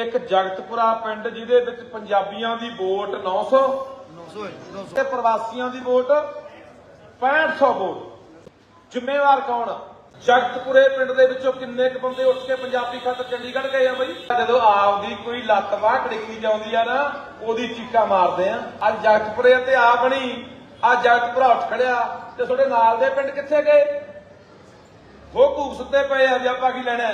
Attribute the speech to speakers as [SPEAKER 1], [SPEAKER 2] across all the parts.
[SPEAKER 1] ਇੱਕ ਜਗਤਪੁਰਾ ਪਿੰਡ ਜਿਹਦੇ ਵਿੱਚ ਪੰਜਾਬੀਆਂ ਦੀ ਵੋਟ 900
[SPEAKER 2] 900 ਹੈ 900
[SPEAKER 1] ਤੇ ਪ੍ਰਵਾਸੀਆਂ ਦੀ ਵੋਟ 6500 ਵੋਟ। ਜ਼ਿੰਮੇਵਾਰ ਕੌਣ? ਜਗਤਪੁਰੇ ਪਿੰਡ ਦੇ ਵਿੱਚੋਂ ਕਿੰਨੇ ਕੁ ਬੰਦੇ ਉੱਠ ਕੇ ਪੰਜਾਬੀ ਖਾਤਰ ਚੰਡੀਗੜ੍ਹ ਗਏ ਆ ਬਈ? ਜਦੋਂ ਆਪਦੀ ਕੋਈ ਲੱਤ ਬਾਹ ਕੜਿੱਕੀ ਜਾਂਦੀ ਆ ਨਾ, ਉਹਦੀ ਚੀਕਾ ਮਾਰਦੇ ਆ। ਅੱਜ ਜਗਤਪੁਰੇ ਤੇ ਆ ਬਣੀ ਆ ਜਗਤਪੁਰਾ ਉੱਠ ਖੜਿਆ ਤੇ ਤੁਹਾਡੇ ਨਾਲ ਦੇ ਪਿੰਡ ਕਿੱਥੇ ਗਏ? ਉਹ ਘੂਕ ਸੁੱਤੇ ਪਏ ਆ ਜੀ ਆਪਾਂ ਕੀ ਲੈਣਾ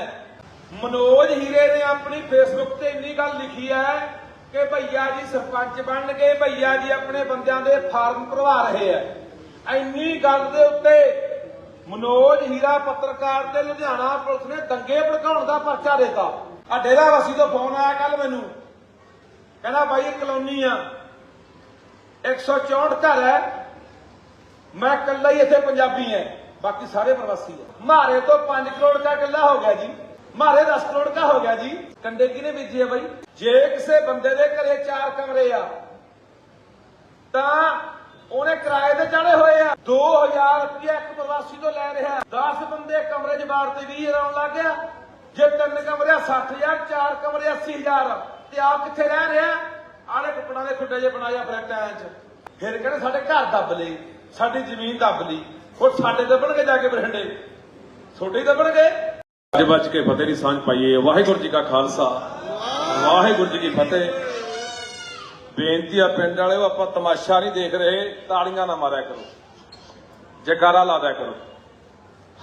[SPEAKER 1] ਮਨੋਜ ਹੀਰੇ ਨੇ ਆਪਣੀ ਫੇਸਬੁੱਕ ਤੇ ਇੰਨੀ ਗੱਲ ਲਿਖੀ ਹੈ ਕਿ ਭਈਆ ਜੀ ਸਰਪੰਚ ਬਣ ਕੇ ਭਈਆ ਜੀ ਆਪਣੇ ਬੰਦਿਆਂ ਦੇ ਫਾਰਮ ਭਰਵਾ ਰਹੇ ਆ ਇੰਨੀ ਗੱਲ ਦੇ ਉੱਤੇ ਮਨੋਜ ਹੀਰਾ ਪੱਤਰਕਾਰ ਤੇ ਲੁਧਿਆਣਾ ਪੁਲਿਸ ਨੇ ਦੰਗੇ ਭੜਕਾਉਣ ਦਾ ਪਰਚਾ ਦਿੱਤਾ। ਆ ਡੇਰਾ ਵਾਸੀ ਤੋਂ ਫੋਨ ਆਇਆ ਕੱਲ ਮੈਨੂੰ। ਕਹਿੰਦਾ, ਬਾਈ ਕਲੋਨੀ ਆ। 164 ਘਰ ਹੈ। ਮੈਂ ਇਕੱਲਾ ਹੀ ਇੱਥੇ ਪੰਜਾਬੀ ਐ ਬਾਕੀ ਸਾਰੇ ਪ੍ਰਵਾਸੀ ਐ ਮਾਰੇ ਤੋਂ 5 ਕਰੋੜ ਦਾ ਇਕੱਲਾ ਹੋ ਗਿਆ ਜੀ। ਮਾਰੇ 10 ਕਰੋੜ ਦਾ ਹੋ ਗਿਆ ਜੀ। ਕੰਡੇ ਕਿਹਨੇ ਬੀਜੇ ਆ ਬਾਈ? ਜੇ ਕਿਸੇ ਬੰਦੇ ਦੇ ਘਰੇ ਚਾਰ ਕਮਰੇ ਆ, ਤਾਂ ਉਹਨੇ ਕਿਰਾਏ ਤੇ ਚੜੇ ਹੋਏ ਆ। 2000 ਰੁਪਏ ਇੱਕ ਪ੍ਰਵਾਸੀ ਤੋਂ ਲੈ ਰਿਹਾ। 10 ਬੰਦੇ ਕਮਰੇ 'ਚ ਤੇ 20 ਆਉਣ ਲੱਗ ਗਿਆ। ਜੇ ਤਿੰਨ ਕਮਰੇ ਆ 60000 ਚਾਰ ਕਮਰੇ 80000 ਤੇ ਆਪ ਕਿੱਥੇ ਰਹਿ ਰਿਹਾ? ਆਲੇ ਕੁੱਪੜਾਂ ਦੇ ਖੁੱਡੇ ਜੇ ਬਣਾਇਆ ਫਲੈਟਾਂ 'ਚ। ਫਿਰ ਕਹਿੰਦੇ ਸਾਡੇ ਘਰ ਦੱਬ ਲਈ, ਸਾਡੀ ਜ਼ਮੀਨ ਦੱਬ ਲਈ। ਹੁਣ ਸਾਡੇ ਦੱਬਣਗੇ ਜਾ ਕੇ ਬਰਿੰਡੇ ਛੋਟੇ ਦੱਬਣਗੇ।
[SPEAKER 3] ਅੱਜ ਬੱਚ ਕੇ ਫਤਿਹ ਦੀ ਸਾਂਝ ਪਾਈਏ। ਵਾਹਿਗੁਰੂ ਜੀ ਕਾ ਖਾਲਸਾ। ਵਾਹਿਗੁਰੂ ਜੀ ਕੀ ਫਤਿਹ। ਬੇਨਤੀ ਆ ਪਿੰਡ ਵਾਲਿਓ, ਆਪਾਂ ਤਮਾਸ਼ਾ ਨਹੀਂ ਦੇਖ ਰਹੇ, ਤਾੜੀਆਂ ਨਾ ਮਾਰਿਆ ਕਰੋ। ਜੈਕਾਰਾ ਲਾ ਦਿਆ ਕਰੋ।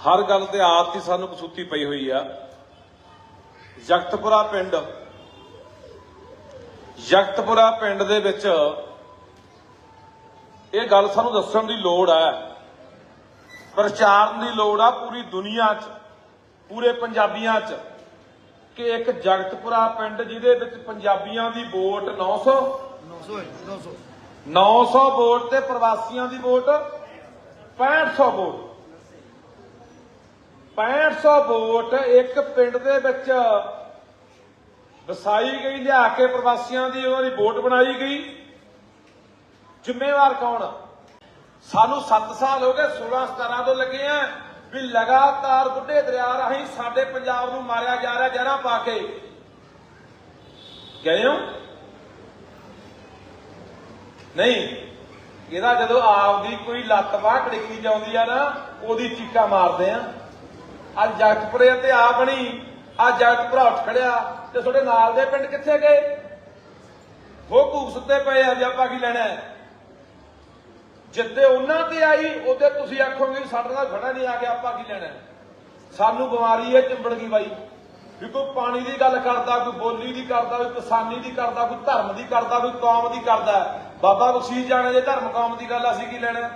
[SPEAKER 3] ਹਰ ਗੱਲ ਤੇ ਆਪ ਹੀ ਸਾਨੂੰ ਕਸੂਤੀ ਪਈ ਹੋਈ ਆ। ਜਗਤਪੁਰਾ ਪਿੰਡ ਜਗਤਪੁਰਾ ਪਿੰਡ ਦੇ ਵਿੱਚ ਇਹ ਗੱਲ ਸਾਨੂੰ ਦੱਸਣ ਦੀ ਲੋੜ ਹੈ ਪ੍ਰਚਾਰਨ ਦੀ ਲੋੜ ਆ ਪੂਰੀ ਦੁਨੀਆ 'ਚ। ਪੂਰੇ ਪੰਜਾਬੀਆਂ 'ਚ ਕਿ ਇੱਕ ਜਗਤਪੁਰਾ ਪਿੰਡ ਜਿਹਦੇ ਵਿੱਚ ਪੰਜਾਬੀਆਂ ਦੀ ਵੋਟ 900
[SPEAKER 2] 900 ਹੈ 900
[SPEAKER 1] 900 ਵੋਟ ਤੇ ਪ੍ਰਵਾਸੀਆਂ ਦੀ ਵੋਟ 6500 ਵੋਟ। 6500 ਵੋਟ ਇੱਕ ਪਿੰਡ ਦੇ ਵਿੱਚ ਵਸਾਈ ਗਈ ਲਿਆ ਕੇ ਪ੍ਰਵਾਸੀਆਂ ਦੀ ਉਹਨਾਂ ਦੀ ਵੋਟ ਬਣਾਈ ਗਈ। ਜ਼ਿੰਮੇਵਾਰ ਕੌਣ? ਸਾਨੂੰ 7 ਸਾਲ ਹੋ ਗਏ 16 17 ਤੋਂ ਲੱਗੇ ਆ। ਵੀ ਲਗਾਤਾਰ ਬੁੱਢੇ ਦਰਿਆ ਰਾਹੀਂ ਸਾਡੇ ਪੰਜਾਬ ਨੂੰ ਮਾਰਿਆ ਜਾ ਰਿਹਾ ਜ਼ਹਿਰਾਂ ਪਾ ਕੇ। ਗਏ ਹੋ? ਨਹੀਂ। ਇਹਦਾ ਜਦੋਂ ਆਪਦੀ ਕੋਈ ਲੱਤ ਬਾਹ ਕੜਿੱਕੀ ਜਾਂਦੀ ਆ ਨਾ, ਉਹਦੀ ਚੀਕਾ ਮਾਰਦੇ ਆ। ਅੱਜ ਜਗਤਪੁਰੇ ਤੇ ਆ ਬਣੀ ਆ ਜਗਤਪੁਰਾ ਉੱਠ ਖੜਿਆ ਤੇ ਤੁਹਾਡੇ ਨਾਲ ਦੇ ਪਿੰਡ ਕਿੱਥੇ ਗਏ? ਉਹ ਘੂਕ ਸੁੱਤੇ ਪਏ ਆ ਜੀ ਆਪਾਂ ਕੀ ਲੈਣਾ ਜਿੱਦੇ ਉਹਨਾਂ ਤੇ ਆਈ, ਉਹਦੇ ਤੁਸੀਂ ਆਖੋਗੇ ਸਾਡੇ ਨਾਲ ਖੜਾ ਨਹੀਂ ਆ ਗਿਆ ਆਪਾਂ ਕੀ ਲੈਣਾ ਸਾਨੂੰ ਬਿਮਾਰੀ ਹੈ ਚਿੰਬੜ ਬਾਈ। ਵੀ ਕੋਈ ਪਾਣੀ ਦੀ ਗੱਲ ਕਰਦਾ, ਕੋਈ ਬੋਲੀ ਦੀ ਕਰਦਾ, ਕੋਈ ਕਿਸਾਨੀ ਦੀ ਕਰਦਾ, ਕੋਈ ਧਰਮ ਦੀ ਕਰਦਾ, ਕੋਈ ਕੌਮ ਦੀ ਕਰਦਾ। ਬਾਬਾ ਬਖਸ਼ੀਸ਼ ਜਾਣੇ ਜੇ ਧਰਮ ਕੌਮ ਦੀ ਗੱਲ ਅਸੀਂ ਕੀ ਲੈਣਾ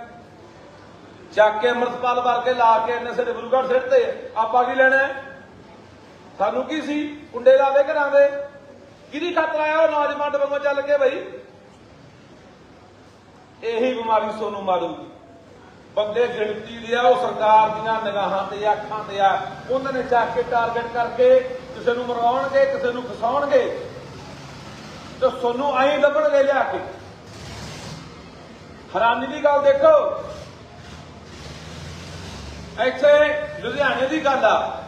[SPEAKER 1] ਚੱਕ ਕੇ ਅੰਮ੍ਰਿਤਪਾਲ ਵਰਗੇ ਲਾ ਕੇ ਇੰਨੇ ਸਾਡੇ ਗੁਰੂਗੜ੍ਹ ਸਿੱਟਦੇ ਆਪਾਂ ਕੀ ਲੈਣਾ ਸਾਨੂੰ ਕੀ ਸੀ? ਕੁੰਡੇ ਲਾਵੇ ਘਰਾਂ ਦੇ ਕਿਹਦੀ ਖਾਤਰ ਆਇਆ ਉਹ ਨੌਜਵਾਨ ਵਾਂਗੂ ਚੱਲ ਕੇ ਬਈ? ਇਹੀ ਬਿਮਾਰੀ ਸੋਨੂੰ ਮਾਰੂਗੀ ਬੰਦੇ ਗਿਣਤੀ ਦੇ ਆ, ਉਹ ਸਰਕਾਰ ਦੀਆਂ ਨਿਗਾਹਾਂ ਤੇ ਅੱਖਾਂ ਤੇ ਆ। ਉਹਨਾਂ ਨੇ ਚੱਕ ਕੇ ਟਾਰਗੇਟ ਕਰਕੇ ਕਿਸੇ ਨੂੰ ਮਰਵਾਉਣਗੇ, ਕਿਸੇ ਨੂੰ ਫਸਾਉਣਗੇ। ਤੇ ਸੋਨੂੰ ਐਂ ਲੱਭਣਗੇ ਲਿਆ ਕੇ। ਹੈਰਾਨੀ ਦੀ ਗੱਲ ਦੇਖੋ। ਇੱਥੇ ਲੁਧਿਆਣੇ ਦੀ ਗੱਲ ਆ।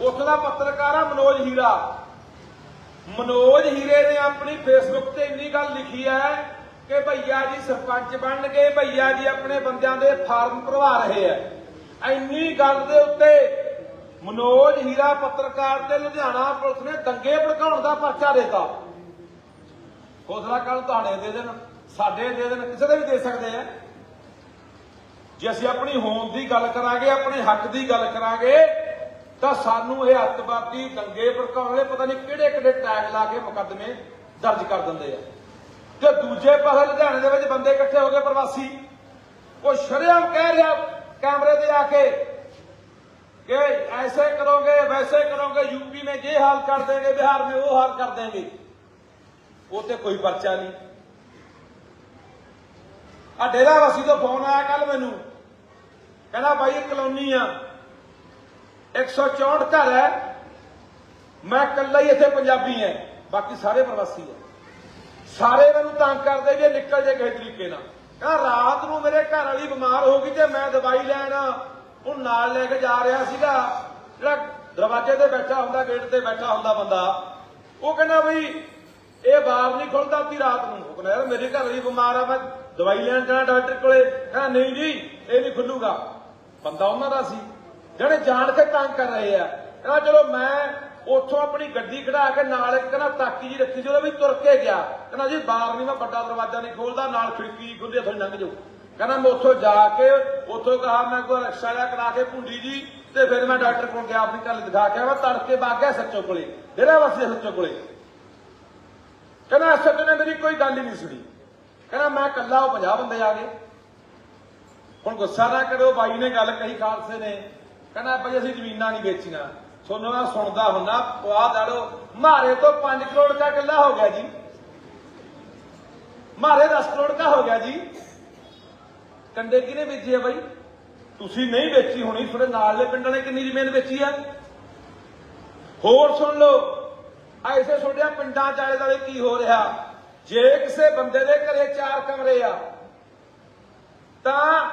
[SPEAKER 1] ਉੱਥੋਂ ਦਾ ਪੱਤਰਕਾਰ ਆ ਮਨੋਜ ਹੀਰਾ। ਮਨੋਜ ਹੀਰੇ ਨੇ ਆਪਣੀ ਫੇਸਬੁੱਕ ਤੇ ਇੰਨੀ ਗੱਲ ਲਿਖੀ ਹੈ ਕਿ ਭਈਆ ਜੀ ਸਰਪੰਚ ਬਣ ਗਏ ਭਈਆ ਜੀ ਆਪਣੇ ਬੰਦਿਆਂ ਦੇ ਫਾਰਮ ਭਰਵਾ ਰਹੇ ਆ। ਇੰਨੀ ਗੱਲ ਦੇ ਉੱਤੇ ਮਨੋਜ ਹੀਰਾ ਪੱਤਰਕਾਰ ਤੇ ਲੁਧਿਆਣਾ ਪੁਲਿਸ ਨੇ ਦੰਗੇ ਭੜਕਾਉਣ ਦਾ ਪਰਚਾ ਦਿੱਤਾ। ਹੌਸਲਾ ਕੱਲ ਤੁਹਾਡੇ ਦੇ ਦੇਣ, ਸਾਡੇ ਦੇ ਦੇਣ, ਕਿਸੇ ਦੇ ਵੀ ਦੇ ਸਕਦੇ ਆ। ਜੇ ਅਸੀਂ ਆਪਣੀ ਹੋਂਦ ਦੀ ਗੱਲ ਕਰਾਂਗੇ, ਆਪਣੇ ਹੱਕ ਦੀ ਗੱਲ ਕਰਾਂਗੇ, ਤਾਂ ਸਾਨੂੰ ਇਹ ਅੱਤਵਾਦੀ ਦੰਗੇ ਭੜਕਾਉਣ ਵਾਲੇ ਪਤਾ ਨਹੀਂ ਕਿਹੜੇ ਕਿਹੜੇ ਟੈਗ ਲਾ ਕੇ ਮੁਕੱਦਮੇ ਦਰਜ ਕਰ ਦਿੰਦੇ ਆ। ਤੇ ਦੂਜੇ ਪਾਸੇ ਲੁਧਿਆਣੇ ਦੇ ਵਿੱਚ ਬੰਦੇ ਇਕੱਠੇ ਹੋ ਗਏ ਪ੍ਰਵਾਸੀ ਉਹ ਸ਼ਰੇਆਮ ਕਹਿ ਰਿਹਾ ਕੈਮਰੇ ਤੇ ਆ ਕੇ कि ऐसे करोगे वैसे करोगे यूपी में ये हाल कर देंगे बिहार में वो हाल कर देंगे वो तो कोई पर्चा नहीं ਆ ਡੇਰਾ ਵਾਸੀ ਤੋਂ ਫੋਨ ਆਇਆ ਕੱਲ ਮੈਨੂੰ ਕਹਿੰਦਾ ਬਾਈ ਇਹ ਕਲੋਨੀ ਆ 164 ਘਰ ਹੈ ਮੈਂ ਇਕੱਲਾ ਹੀ ਇੱਥੇ ਪੰਜਾਬੀ ਐ ਬਾਕੀ ਸਾਰੇ ਪ੍ਰਵਾਸੀ ਐ ਸਾਰੇ ਮੈਨੂੰ ਤੰਗ ਕਰਦੇ ਵੀ ਨਿਕਲ ਜੇ ਕਿਸੇ ਤਰੀਕੇ ਨਾਲ। ਕਹਿੰਦਾ ਰਾਤ ਨੂੰ ਮੇਰੇ ਘਰ ਵਾਲੀ ਬਿਮਾਰ ਹੋ ਗਈ ਤੇ ਮੈਂ ਦਵਾਈ ਲੈਣ ਉਹ ਨਾਲ ਲੈ ਕੇ ਜਾ ਰਿਹਾ ਸੀਗਾ। ਜਿਹੜਾ ਦਰਵਾਜ਼ੇ ਤੇ ਬੈਠਾ ਹੁੰਦਾ, ਗੇਟ ਤੇ ਬੈਠਾ ਹੁੰਦਾ ਬੰਦਾ, ਉਹ ਕਹਿੰਦਾ ਬਈ ਇਹ ਬਾਰ ਨਹੀਂ ਖੁੱਲਦਾ, ਅੱਧੀ ਰਾਤ ਨੂੰ। ਉਹ ਕਹਿੰਦਾ ਯਾਰ ਮੇਰੇ ਘਰ ਵਾਲੀ ਬਿਮਾਰ ਆ, ਮੈਂ ਦਵਾਈ ਲੈਣ ਜਾਣਾ ਡਾਕਟਰ ਕੋਲੇ। ਕਹਿੰਦਾ ਨਹੀਂ ਜੀ, ਇਹ ਨਹੀਂ ਖੁੱਲੂਗਾ। ਬੰਦਾ ਉਹਨਾਂ ਦਾ ਸੀ, ਜਿਹੜੇ ਜਾਣ ਕੇ ਤੰਗ ਕਰ ਰਹੇ ਆ। ਕਹਿੰਦਾ ਚਲੋ ਮੈਂ ਉੱਥੋਂ ਆਪਣੀ ਗੱਡੀ ਖੜਾ ਕੇ ਨਾਲ ਇੱਕ ਕਹਿੰਦਾ ਤਾਕੀ ਜੀ ਰੱਖੀ ਸੀ ਜਦੋਂ ਵੀ ਤੁਰ ਕੇ ਗਿਆ। ਕਹਿੰਦਾ ਜੀ ਬਾਹਰ ਨਹੀਂ ਮੈਂ ਵੱਡਾ ਦਰਵਾਜ਼ਾ ਨਹੀਂ ਖੋਲਦਾ, ਨਾਲ ਖਿੜਕੀ ਜੀ ਖੁੱਲੀ ਇੱਥੋਂ ਲੰਘ ਜਾਓ। ਕਹਿੰਦਾ ਮੈਂ ਉੱਥੋਂ ਜਾ ਕੇ, ਉੱਥੋਂ ਕਹਾ ਮੈਂ ਕੋਈ ਰਕਸ਼ਾ ਜਿਹਾ ਕਰਾ ਕੇ ਭੁੰਡੀ ਜੀ, ਤੇ ਫਿਰ ਮੈਂ ਡਾਕਟਰ ਕੋਲ ਗਿਆ, ਆਪਣੀ ਘਰ ਦਿਖਾ ਕੇ ਮੈਂ ਤੜਕੇ ਵਗ ਗਿਆ ਸੱਚੋ ਕੋਲੇ, ਡੇਰਾ ਵਾਸੀ ਸੱਚੋ ਕੋਲੇ। ਕਹਿੰਦਾ ਸੱਚ ਨੇ ਮੇਰੀ ਕੋਈ ਗੱਲ ਹੀ ਨਹੀਂ ਸੁਣੀ। ਕਹਿੰਦਾ ਮੈਂ ਕੱਲਾ ਉਹ 50 ਬੰਦੇ ਆ ਗਏ। ਹੁਣ ਗੁੱਸਾ ਨਾ ਕਰੋ ਬਾਈ ਨੇ ਗੱਲ ਕਹੀ, ਖਾਲਸੇ ਨੇ। ਕਹਿੰਦਾ ਭਾਈ ਅਸੀਂ ਜ਼ਮੀਨਾਂ ਨਹੀਂ ਵੇਚੀਆਂ। ਸੋਨੂੰ ਮੈਂ ਸੁਣਦਾ ਹੁੰਨਾ ਪਵਾ ਦੜੋ ਮਾਰੇ ਤੋਂ 5 ਕਰੋੜ ਦਾ ਕਿੱਲਾ ਹੋ ਗਿਆ ਜੀ। ਮਾਰੇ 10 ਕਰੋੜ ਦਾ ਹੋ ਗਿਆ ਜੀ। ਕੰਡੇ ਕਿਹਨੇ ਵੇਚੀ ਹੈ ਬਾਈ? ਤੁਸੀਂ ਨਹੀਂ ਵੇਚੀ ਹੋਣੀ, ਤੁਹਾਡੇ ਨਾਲ ਦੇ ਪਿੰਡਾਂ ਨੇ ਕਿੰਨੀ ਜ਼ਮੀਨ ਵੇਚੀ ਆ? ਹੋਰ ਸੁਣ ਲਓ, ਐਸੇ ਛੋਟਿਆ ਪਿੰਡਾਂ ਚਾਲੇ ਵਾਲੇ ਕੀ ਹੋ ਰਿਹਾ? ਜੇ ਕਿਸੇ ਬੰਦੇ ਦੇ ਘਰੇ ਚਾਰ ਕਮਰੇ ਆ, ਤਾਂ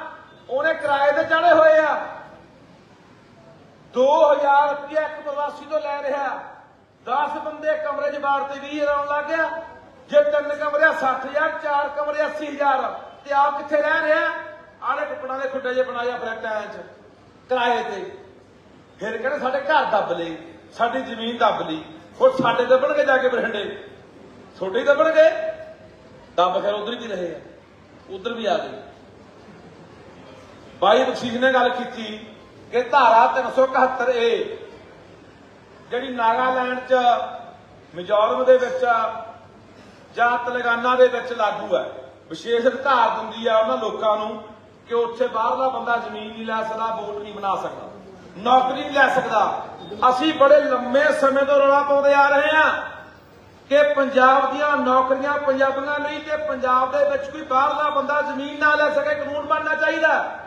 [SPEAKER 1] ਉਹਨੇ ਕਿਰਾਏ ਤੇ ਚੜੇ ਹੋਏ ਆ। 2000 ਰੁਪਇਆ ਇੱਕ ਪ੍ਰਵਾਸੀ ਤੋਂ ਲੈ ਰਿਹਾ। 10 ਬੰਦੇ ਕਮਰੇ 'ਚ ਬਾੜ ਤੇ 20000 ਆਉਣ ਲੱਗ ਗਿਆ। ਜੇ ਤਿੰਨ ਕਮਰੇ ਆ 60000 ਚਾਰ ਕਮਰੇ 80000 ਤੇ ਆਪ ਕਿੱਥੇ ਰਹਿ ਰਿਹਾ? ਆਲੇ ਕੁੱਪੜਾਂ ਦੇ ਖੁੱਡੇ ਜੇ ਬਣਾਇਆ ਫਲੈਟਾਂ 'ਚ, ਕਿਰਾਏ ਤੇ। ਫਿਰ ਕਹਿੰਦੇ ਸਾਡੇ ਘਰ ਦੱਬ ਲਈ ਸਾਡੀ ਜ਼ਮੀਨ ਦੱਬ ਲਈ। ਉਹ ਸਾਡੇ ਦੱਬਣਗੇ ਜਾ ਕੇ ਬਰਹੰਡੇ ਛੋਟੇ ਦੱਬਣਗੇ ਦੱਬ ਫਿਰ ਉਧਰ ਵੀ ਰਹੇ ਆ। ਉਧਰ ਵੀ ਆ ਗਏ। ਬਾਈ ਬਖਸ਼ੀਸ਼ ਨੇ ਗੱਲ ਕੀਤੀ। ਕਿ ਧਾਰਾ 371 ਏ ਜਿਹੜੀ ਨਾਗਾਲੈਂਡ ਚ ਮਿਜ਼ੋਰਮ ਦੇ ਵਿੱਚ ਜਾਂ ਤੇਲੰਗਾਨਾ ਦੇ ਵਿੱਚ ਲਾਗੂ ਹੈ ਵਿਸ਼ੇਸ਼ ਅਧਿਕਾਰ ਦਿੰਦੀ ਆ ਉਹਨਾਂ ਲੋਕਾਂ ਨੂੰ ਕਿ ਉੱਥੇ ਬਾਹਰਲਾ ਬੰਦਾ ਜ਼ਮੀਨ ਨਹੀਂ ਲੈ ਸਕਦਾ, ਵੋਟ ਨਹੀਂ ਬਣਾ ਸਕਦਾ। ਨੌਕਰੀ ਨਹੀਂ ਲੈ ਸਕਦਾ। ਅਸੀਂ ਬੜੇ ਲੰਮੇ ਸਮੇਂ ਤੋਂ ਰੌਲਾ ਪਾਉਂਦੇ ਆ ਰਹੇ ਹਾਂ ਕਿ ਪੰਜਾਬ ਦੀਆਂ ਨੌਕਰੀਆਂ ਪੰਜਾਬੀਆਂ ਲਈ ਤੇ ਪੰਜਾਬ ਦੇ ਵਿੱਚ ਕੋਈ ਬਾਹਰਲਾ ਬੰਦਾ ਜ਼ਮੀਨ ਨਾ ਲੈ ਸਕੇ, ਕਾਨੂੰਨ ਬਣਨਾ ਚਾਹੀਦਾ।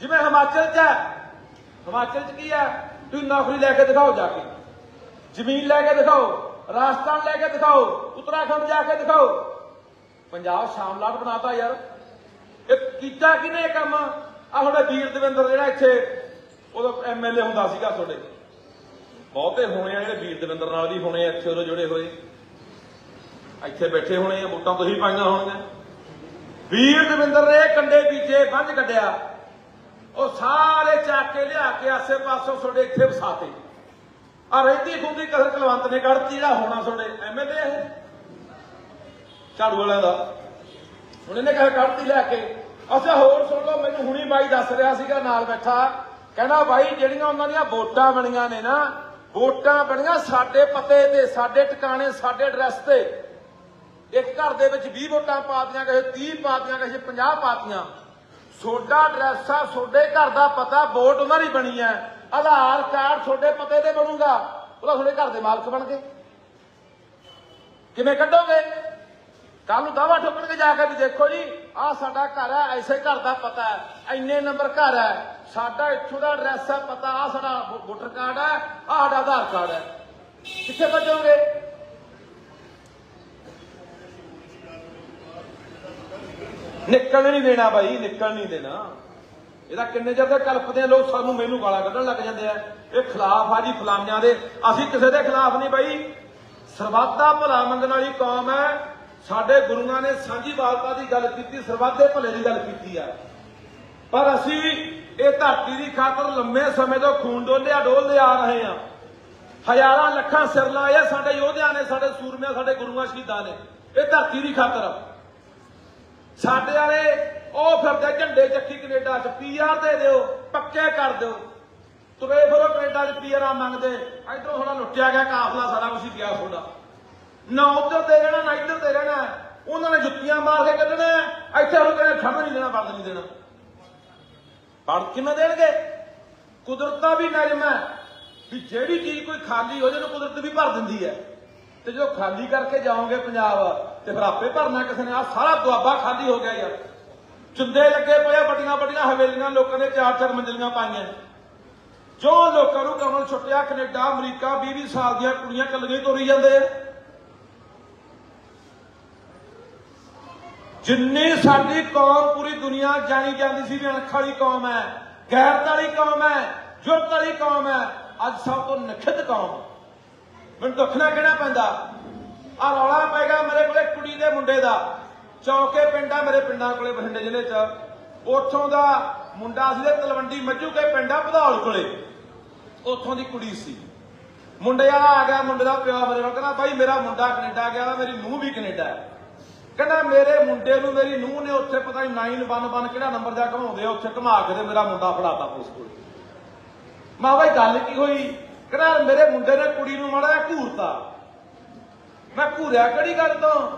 [SPEAKER 1] ਜਿਵੇਂ ਹਿਮਾਚਲ 'ਚ ਹੈ ਹਿਮਾਚਲ 'ਚ ਕੀ ਹੈ? ਤੁਸੀਂ ਨੌਕਰੀ ਲੈ ਕੇ ਦਿਖਾਓ ਜਾ ਕੇ। ਜ਼ਮੀਨ ਲੈ ਕੇ ਦਿਖਾਓ, ਰਾਜਸਥਾਨ ਲੈ ਕੇ ਦਿਖਾਓ, ਉੱਤਰਾਖੰਡ ਜਾ ਕੇ ਦਿਖਾਓ। ਪੰਜਾਬ ਸ਼ਾਮਲਾਟ ਬਣਾਤਾ ਯਾਰ। ਇਹ ਕੀਤਾ ਕਿਨੇ ਕੰਮ? ਆ ਤੁਹਾਡੇ ਵੀਰ ਦਵਿੰਦਰ ਜਿਹੜਾ ਇੱਥੇ ਉਦੋਂ ਐਮਐਲਏ ਹੁੰਦਾ ਸੀਗਾ ਤੁਹਾਡੇ। ਬਹੁਤੇ ਹੋਣੇ ਆ ਜਿਹੜੇ ਵੀਰ ਦਵਿੰਦਰ ਨਾਲ ਵੀ ਹੋਣੇ ਇੱਥੇ ਉਦੋਂ ਜੁੜੇ ਹੋਏ। ਇੱਥੇ ਬੈਠੇ ਹੋਣੇ ਆ, ਵੋਟਾਂ ਤੁਸੀਂ ਪਾਈਆਂ ਹੋਣਗੀਆਂ। ਵੀਰ ਦਵਿੰਦਰ ਨੇ ਕੰਡੇ ਬੀਜੇ ਬੰਝ ਕੱਢਿਆ। ਉਹ ਸਾਰੇ ਚੱਕ ਕੇ ਲਿਆ ਕੇ ਆਸੇ ਪਾਸੋਂ ਤੁਹਾਡੇ ਇੱਥੇ ਵਸਾਤੇ। ਆ ਰਹਿੰਦੀ ਖੁੰਦੀ ਕਸਰ ਕਲਵੰਤ ਨੇ ਕੱਢਤੀ, ਜਿਹੜਾ ਹੋਣਾ ਤੁਹਾਡੇ ਐਮਐਲਏ ਇਹ ਝਾੜੂ ਵਾਲਿਆਂ ਦਾ। ਹੁਣ ਇਹਨੇ ਕਹੇ ਕੱਢਤੀ ਲੈ ਕੇ। ਅੱਛਾ, ਹੋਰ ਸੁਣ ਲਓ, ਮੈਨੂੰ ਹੁਣੀ ਬਾਈ ਦੱਸ ਰਿਹਾ ਸੀਗਾ, ਨਾਲ ਬੈਠਾ। ਕਹਿੰਦਾ ਬਾਈ, ਜਿਹੜੀਆਂ ਉਹਨਾਂ ਦੀਆਂ ਵੋਟਾਂ ਬਣੀਆਂ ਨੇ ਨਾ, ਵੋਟਾਂ ਬਣੀਆਂ ਸਾਡੇ ਪਤੇ ਤੇ, ਸਾਡੇ ਟਿਕਾਣੇ, ਸਾਡੇ ਐਡਰੈਸ ਤੇ। ਇੱਕ ਘਰ ਦੇ ਵਿੱਚ 20 ਵੋਟਾਂ ਪਾਤੀਆਂ ਕਿਸੇ 30 ਪਾਤੀਆਂ ਕਿਸੇ 50 ਪਾਤੀਆਂ ਤੁਹਾਡਾ ਐਡਰੈਸ ਆ ਤੁਹਾਡੇ ਘਰ ਦਾ ਪਤਾ ਵੋਟ ਉਹਨਾਂ ਦੀ ਬਣੀ ਹੈ। ਆਧਾਰ ਕਾਰਡ ਤੁਹਾਡੇ ਪਤੇ ਤੇ ਬਣੂਗਾ। ਉਹਦਾ ਤੁਹਾਡੇ ਘਰ ਦੇ ਮਾਲਕ ਬਣ ਗਏ। ਕਿਵੇਂ ਕੱਢੋਗੇ? ਕੱਲ ਨੂੰ ਦਾਵਾ ਠੋਕਣਗੇ ਜਾ ਕੇ ਵੀ ਦੇਖੋ ਜੀ, ਆਹ ਸਾਡਾ ਘਰ ਹੈ, ਐਸੇ ਘਰ ਦਾ ਪਤਾ ਹੈ। ਇੰਨੇ ਨੰਬਰ ਘਰ ਹੈ। ਸਾਡਾ ਇੱਥੋਂ ਦਾ ਐਡਰੈਸ ਹੈ, ਪਤਾ, ਆਹ ਸਾਡਾ ਵੋਟਰ ਕਾਰਡ ਹੈ, ਆਹ ਸਾਡਾ ਆਧਾਰ ਕਾਰਡ ਹੈ। ਕਿੱਥੇ ਭੱਜੋਗੇ? ਨਿਕਲ ਨਹੀਂ ਦੇਣਾ ਬਾਈ, ਨਿਕਲ ਨਹੀਂ ਦੇਣਾ। ਇਹਦਾ ਕਿੰਨੇ ਚਿਰ ਦੇ ਕਲਪਦੇ ਆ? ਲੋਕ ਸਾਨੂੰ ਮੈਨੂੰ ਗਾਲਾਂ ਕੱਢਣ ਲੱਗ ਜਾਂਦੇ ਆ। ਇਹ ਖਿਲਾਫ ਆ ਜੀ ਫਲਾਨਿਆਂ ਦੇ। ਅਸੀਂ ਕਿਸੇ ਦੇ ਖਿਲਾਫ ਨਹੀਂ ਬਾਈ। ਸਰਬੱਤ ਭਲਾ ਮੰਗਣ ਵਾਲੀ ਕੌਮ ਹੈ। ਸਾਡੇ ਗੁਰੂਆਂ ਨੇ ਸਾਂਝੀਵਾਲਤਾ ਦੀ ਗੱਲ ਕੀਤੀ, ਸਰਬੱਤ ਦੇ ਭਲੇ ਦੀ ਗੱਲ ਕੀਤੀ ਆ। ਪਰ ਅਸੀਂ ਇਹ ਧਰਤੀ ਦੀ ਖਾਤਰ ਲੰਮੇ ਸਮੇਂ ਤੋਂ ਖੂਨ ਡੋਲਿਆ, ਡੋਲਦੇ ਆ ਰਹੇ ਹਾਂ ਹਜ਼ਾਰਾਂ ਲੱਖਾਂ ਸਿਰ ਲਾਏ ਸਾਡੇ ਯੋਧਿਆਂ ਨੇ, ਸਾਡੇ ਸੂਰਮਿਆਂ, ਸਾਡੇ ਗੁਰੂਆਂ ਸ਼ਹੀਦਾਂ ਨੇ। ਇਹ ਧਰਤੀ ਦੀ ਖਾਤਰ। ਸਾਡੇ ਵਾਲੇ, ਉਹ ਫਿਰਦੇ ਝੰਡੇ ਚੱਕੀ ਕੈਨੇਡਾ ਚ ਪੀਆਰ ਦੇ ਦਿਓ, ਪੱਕੇ ਕਰ ਦਿਓ। ਤੁਰੇ ਫਿਰੋ ਕੈਨੇਡਾ ਚ ਪੀਆਰ ਮੰਗਦੇ। ਇਧਰੋਂ ਥੋੜਾ ਲੁੱਟਿਆ ਗਿਆ, ਕਾਫਲਾ ਸਾਰਾ ਕੁਝ ਗਿਆ ਤੁਹਾਡਾ। ਨਾ ਉਧਰ ਦੇ ਰਹਿਣਾ, ਨਾ ਇੱਧਰ ਦੇ ਰਹਿਣਾ। ਉਹਨਾਂ ਨੇ ਜੁੱਤੀਆਂ ਮਾਰ ਕੇ ਕੱਢਣਾ। ਇੱਥੇ ਹੁਣ ਕਹਿੰਦੇ ਖੜਨ ਨਹੀਂ ਦੇਣਾ ਬੰਦ ਨਹੀਂ ਦੇਣਾ। ਪੜ ਕਿਵੇਂ ਦੇਣਗੇ? ਕੁਦਰਤ ਦਾ ਵੀ ਨਿਯਮ ਹੈ ਵੀ ਜਿਹੜੀ ਚੀਜ਼ ਕੋਈ ਖਾਲੀ ਹੋ ਜਾਏ, ਉਹਨੂੰ ਕੁਦਰਤ ਵੀ ਭਰ ਦਿੰਦੀ ਹੈ। ਤੇ ਜਦੋਂ ਖਾਲੀ ਕਰਕੇ ਜਾਓਗੇ ਪੰਜਾਬ ਤੇ ਫਿਰ ਆਪੇ ਭਰਨਾ ਕਿਸੇ ਨੇ ਆ ਸਾਰਾ ਦੁਆਬਾ ਖਾਲੀ ਹੋ ਗਿਆ ਯਾਰ। ਚੁੰਦੇ ਲੱਗੇ ਪਏ ਆ, ਵੱਡੀਆਂ ਵੱਡੀਆਂ ਹਵੇਲੀਆਂ, ਲੋਕਾਂ ਨੇ ਚਾਰ ਚਾਰ ਮੰਜ਼ਲੀਆਂ ਪਾਈਆਂ। ਜੋ ਲੋਕਾਂ ਨੂੰ ਕਮਲ ਛੁੱਟਿਆ, ਕੈਨੇਡਾ, ਅਮਰੀਕਾ 20 20 ਸਾਲ ਦੀਆਂ ਕੁੜੀਆਂ ਕੱਲੀਆਂ ਤੋਰੀ ਜਾਂਦੇ ਆ। ਜਿੰਨੀ ਸਾਡੀ ਕੌਮ ਪੂਰੀ ਦੁਨੀਆ ਜਾਣੀ ਜਾਂਦੀ ਸੀ ਵੀ ਅਣਖ ਵਾਲੀ ਕੌਮ ਹੈ, ਗੈਰਤ ਵਾਲੀ ਕੌਮ ਹੈ, ਜੁਰਤ ਵਾਲੀ ਕੌਮ ਹੈ, ਅੱਜ ਸਭ ਤੋਂ ਨਖਿੱਧ ਕੌਮ। ਮੈਨੂੰ ਦੁੱਖ ਨਾ ਕਹਿਣਾ ਪੈਂਦਾ। ਆ ਰੌਲਾ ਪੈ ਗਿਆ ਮੇਰੇ ਕੋਲੇ ਕੁੜੀ ਦੇ ਮੁੰਡੇ ਦਾ। ਚੌਕੇ ਪਿੰਡ ਆ ਮੇਰੇ ਪਿੰਡਾਂ ਕੋਲੇ, ਬਠਿੰਡੇ ਜ਼ਿਲ੍ਹੇ 'ਚ। ਉੱਥੋਂ ਦਾ ਮੁੰਡਾ ਸੀ ਤੇ ਤਲਵੰਡੀ ਮੱਝੂ ਕੇ ਪਿੰਡ ਆ, ਭਦੌਲ ਕੋਲੇ। ਉੱਥੋਂ ਦੀ ਕੁੜੀ ਸੀ। ਮੁੰਡੇ ਵਾਲਾ ਆ ਗਿਆ, ਮੁੰਡੇ ਦਾ ਪਿਓ ਮੇਰੇ ਕੋਲ ਕਹਿੰਦਾ, ਬਾਈ, ਮੇਰਾ ਮੁੰਡਾ ਕੈਨੇਡਾ ਗਿਆ ਵਾ, ਮੇਰੀ ਨੂੰਹ ਵੀ ਕੈਨੇਡਾ ਹੈ। ਕਹਿੰਦਾ, ਮੇਰੇ ਮੁੰਡੇ ਨੂੰ, ਮੇਰੀ ਨੂੰਹ ਨੇ ਉੱਥੇ ਪਤਾ ਨਹੀਂ 911 ਕਿਹੜਾ ਨੰਬਰ ਜਾ ਘਮਾਉਂਦੇ ਆ, ਉੱਥੇ ਘਮਾ ਕੇ ਤੇ ਮੇਰਾ ਮੁੰਡਾ ਫੜਾਤਾ ਪੁਲਿਸ ਕੋਲ। ਮੈਂ ਬਾਈ, ਗੱਲ ਕੀ ਹੋਈ? ਕਹਿੰਦਾ, ਮੇਰੇ ਮੁੰਡੇ ਨੇ ਕੁੜੀ ਨੂੰ ਮਾੜਾ ਜਿਹਾ ਘੂਰਤਾ। ਮੈਂ ਘੂਰਿਆ ਕਿਹੜੀ ਗੱਲ ਤੋਂ?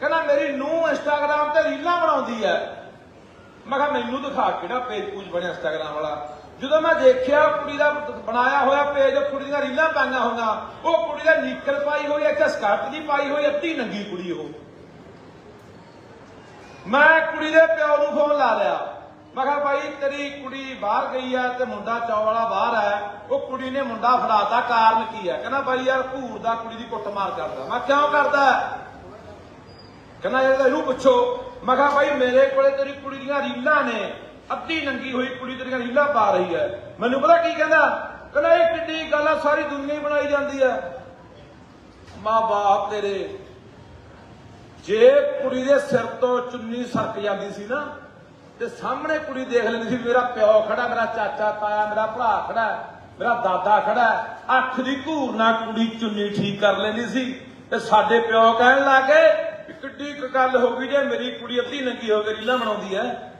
[SPEAKER 1] ਕਹਿੰਦਾ ਮੇਰੀ ਨੂੰਹ ਇੰਸਟਾਗ੍ਰਾਮ ਤੇ ਰੀਲਾਂ ਬਣਾਉਂਦੀ ਐ ਮੈਂ ਕਿਹਾ ਮੈਨੂੰ ਦਿਖਾ ਕਿਹੜਾ ਪੇਜ ਪੂਜ ਬਣਿਆ ਇੰਸਟਾਗ੍ਰਾਮ ਵਾਲਾ? ਜਦੋਂ ਮੈਂ ਦੇਖਿਆ ਕੁੜੀ ਦਾ ਬਣਾਇਆ ਹੋਇਆ ਪੇਜ ਉਹ ਕੁੜੀ ਦੀਆਂ ਰੀਲਾਂ ਪਾਈਆਂ ਹੋਈਆਂ, ਉਹ ਕੁੜੀ ਦਾ ਨੀਕਰ ਪਾਈ ਹੋਈ ਇੱਥੇ ਸਕਰਟ ਦੀ ਪਾਈ ਹੋਈ ਅੱਧੀ ਨੰਗੀ ਕੁੜੀ ਉਹ। ਮੈਂ ਕੁੜੀ ਦੇ ਪਿਓ ਨੂੰ ਫੋਨ ਲਾ ਲਿਆ। ਮੈਂ ਕਿਹਾ ਭਾਈ, ਤੇਰੀ ਕੁੜੀ ਬਾਹਰ ਗਈ ਆ ਤੇ ਮੁੰਡਾ ਚੌ ਵਾਲਾ ਬਾਹਰ ਆ, ਉਹ ਕੁੜੀ ਨੇ ਮੁੰਡਾ ਫੜਾਤਾ, ਕਾਰਨ ਕੀ ਆ? ਕਹਿੰਦਾ ਭਾਈ, ਯਾਰ ਘੂਰ ਦਾ ਕੁੜੀ ਦੀ ਕੁੱਟਮਾਰ ਕਰਦਾ। ਮੈਂ ਕਿਉਂ ਕਰਦਾ? ਕਹਿੰਦਾ ਯਾਰ ਇਹਨੂੰ ਪੁੱਛੋ। ਮੈਂ ਕਿਹਾ, ਭਾਈ, ਮੇਰੇ ਕੋਲੇ ਤੇਰੀ ਕੁੜੀ ਦੀਆਂ ਰੀਲਾਂ ਨੇ। ਅੱਧੀ ਨੰਗੀ ਹੋਈ ਕੁੜੀ ਤੇਰੀਆਂ ਰੀਲਾਂ ਪਾ ਰਹੀ ਹੈ ਮੈਨੂੰ ਪਤਾ ਕੀ ਕਹਿੰਦਾ? ਕਹਿੰਦਾ, ਇਹ ਕਿੱਡੀ ਗੱਲ ਆ, ਸਾਰੀ ਦੁਨੀਆ ਹੀ ਬਣਾਈ ਜਾਂਦੀ ਆ। ਮਾਂ ਬਾਪ ਤੇਰੇ, ਜੇ ਕੁੜੀ ਦੇ ਸਿਰ ਤੋਂ ਚੁੰਨੀ ਸਰਕ ਜਾਂਦੀ ਸੀ ਨਾ ਤੇ ਸਾਹਮਣੇ ਕੁੜੀ ਦੇਖ ਲੈਂਦੀ ਸੀ ਮੇਰਾ ਪਿਓ ਖੜਾ, ਮੇਰਾ ਚਾਚਾ ਤਾਇਆ, ਮੇਰਾ ਭਰਾ ਖੜਾ, ਮੇਰਾ ਦਾਦਾ ਖੜਾ। ਅੱਖ ਦੀ ਘੂਰ ਨਾਲ ਕੁੜੀ ਚੁੰਨੀ ਠੀਕ ਕਰ ਲੈਂਦੀ ਸੀ ਤੇ ਸਾਡੇ ਪਿਓ ਕਹਿਣ ਲੱਗੇ ਵੀ ਕਿੱਡੀ ਕੁ ਗੱਲ ਹੋ ਗਈ ਜੇ ਮੇਰੀ ਕੁੜੀ ਅੱਧੀ ਨੰਗੀ ਹੋ ਕੇ ਰੀਲਾਂ ਬਣਾਉਂਦੀ ਹੈ।